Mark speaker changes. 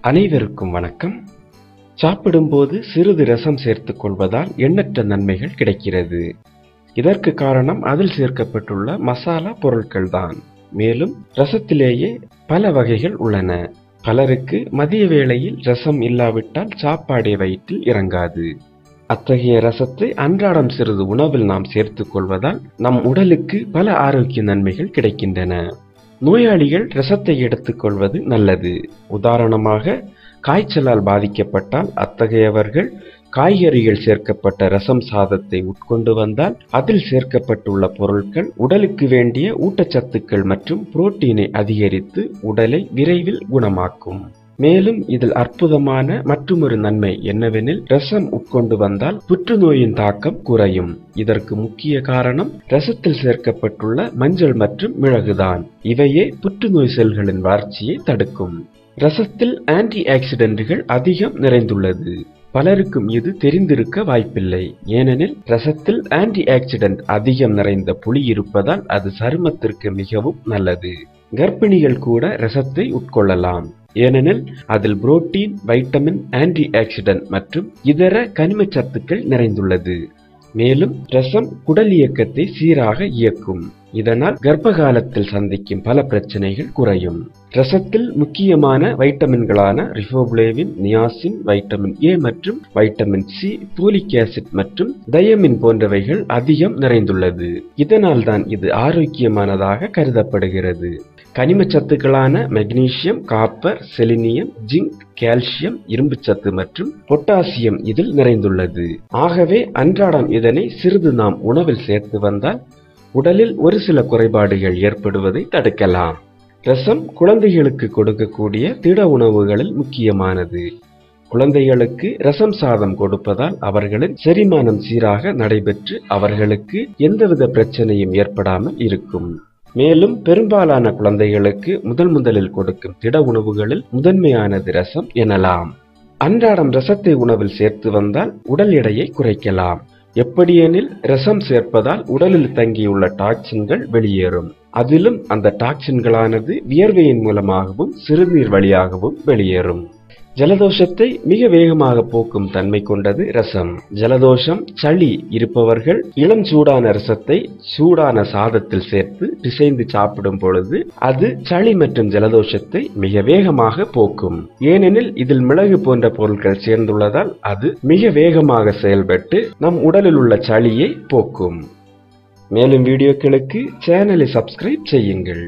Speaker 1: அனைவருக்கும் வணக்கம். சாப்பிடும்போது சிறிது ரசம் சேர்த்துக் கொள்வதால் எண்ணற்ற நன்மைகள் கிடைக்கிறது. இதற்கு காரணம் அதில் சேர்க்கப்பட்டுள்ள மசாலா பொருட்கள்தான். மேலும் ரசத்திலேயே பல வகைகள் உள்ளன. பலருக்கு மதிய வேளையில் ரசம் இல்லாவிட்டால் சாப்பாடே வயிற்றில் இறங்காது. அத்தகைய ரசத்தை அன்றாடம் சிறிது உணவில் நாம் சேர்த்துக் கொள்வதால் நம் உடலுக்கு பல ஆரோக்கிய நன்மைகள் கிடைக்கின்றன. நோயாளிகள் ரசத்தை எடுத்துக்கொள்வது நல்லது. உதாரணமாக காய்ச்சலால் பாதிக்கப்பட்டால் அத்தகையவர்கள் காய்கறிகள் சேர்க்கப்பட்ட ரசம் சாதத்தை உட்கொண்டு வந்தால் அதில் சேர்க்கப்பட்டுள்ள பொருட்கள் உடலுக்கு வேண்டிய ஊட்டச்சத்துக்கள் மற்றும் புரோட்டீனை அதிகரித்து உடலை விரைவில் குணமாக்கும். மேலும் இதில் அற்புதமான மற்றொரு நன்மை என்னவெனில் ரசம் உட்கொண்டு வந்தால் புற்றுநோயின் தாக்கம் குறையும். இதற்கு முக்கிய காரணம் ரசத்தில் சேர்க்கப்பட்டுள்ள மஞ்சள் மற்றும் மிளகுதான். இவையே புற்றுநோய் செல்களின் வளர்ச்சியை தடுக்கும். ரசத்தில் ஆன்டி ஆக்சிடென்ட்கள் அதிகம் நிறைந்துள்ளது. பலருக்கும் இது தெரிந்திருக்க வாய்ப்பில்லை. ஏனெனில் ரசத்தில் ஆன்டி ஆக்சிடென்ட் அதிகம் நிறைந்த புளி இருப்பதால் அது சருமத்திற்கு மிகவும் நல்லது. கர்ப்பிணிகள் கூட ரசத்தை உட்கொள்ளலாம். ஏனெனில் அதில் புரோட்டீன் வைட்டமின் ஆன்டி ஆக்சிடென்ட் மற்றும் இதர கனிம சத்துக்கள் நிறைந்துள்ளது. மேலும் ரசம் குடல் இயக்கத்தை சீராக இயக்கும். இதனால் கர்ப்ப காலத்தில் சந்திக்கும் பல பிரச்சனைகள் குறையும். ரசத்தில் முக்கியமான வைட்டமின்களான ரிஃபோப்ளேவின் நியாசின் வைட்டமின் ஏ மற்றும் வைட்டமின் சி பூலிக் ஆசிட் மற்றும் தயமின் போன்றவைகள் அதிகம் நிறைந்துள்ளது. இதனால் தான் இது ஆரோக்கியமானதாக கருதப்படுகிறது. கனிம சத்துக்களான magnesium copper selenium zinc calcium இரும்புச்சத்து மற்றும் பொட்டாசியம் இதில் நிறைந்துள்ளது. ஆகவே அன்றாடம் இதனை சிறிது நாம் உணவில் சேர்த்து வந்தால் உடலில் ஒரு சில குறைபாடுகள் ஏற்படுவதை தடுக்கலாம். ரசம் குழந்தைகளுக்கு கொடுக்கக்கூடிய திட உணவுகளில் முக்கியமானது. குழந்தைகளுக்கு ரசம் சாதம் கொடுப்பதால் அவர்களின் செரிமானம் சீராக நடைபெற்று அவர்களுக்கு எந்தவித பிரச்சனையும் ஏற்படாமல் இருக்கும். மேலும் பெரும்பாலான குழந்தைகளுக்கு முதல் முதலில் கொடுக்கும் திட உணவுகளில் முதன்மையானது ரசம் எனலாம். அன்றாடம் ரசத்தை உணவில் சேர்த்து வந்தால் உடல் எடையை குறைக்கலாம். எப்படியெனில் ரசம் சேர்ப்பதால் உடலில் தங்கியுள்ள டாக்சின்கள் வெளியேறும். அதிலும் அந்த டாக்சின்களானது வியர்வையின் மூலமாகவும் சிறுநீர் வழியாகவும் வெளியேறும். ஜலதோஷத்தை மிக வேகமாக போக்கும் தன்மை கொண்டது ரசம். ஜலதோஷம் சளி இருப்பவர்கள் இளம் சூடான ரசத்தை சூடான சாதத்தில் சேர்த்து பிசைந்து சாப்பிடும் பொழுது அது சளி மற்றும் ஜலதோஷத்தை மிக வேகமாக போக்கும். ஏனெனில் இதில் மிளகு போன்ற பொருட்கள் சேர்ந்துள்ளதால் அது மிக வேகமாக செயல்பட்டு நம் உடலில் உள்ள சளியை போக்கும். மேலும் வீடியோக்களுக்கு சேனலை சப்ஸ்கிரைப் செய்யுங்கள்.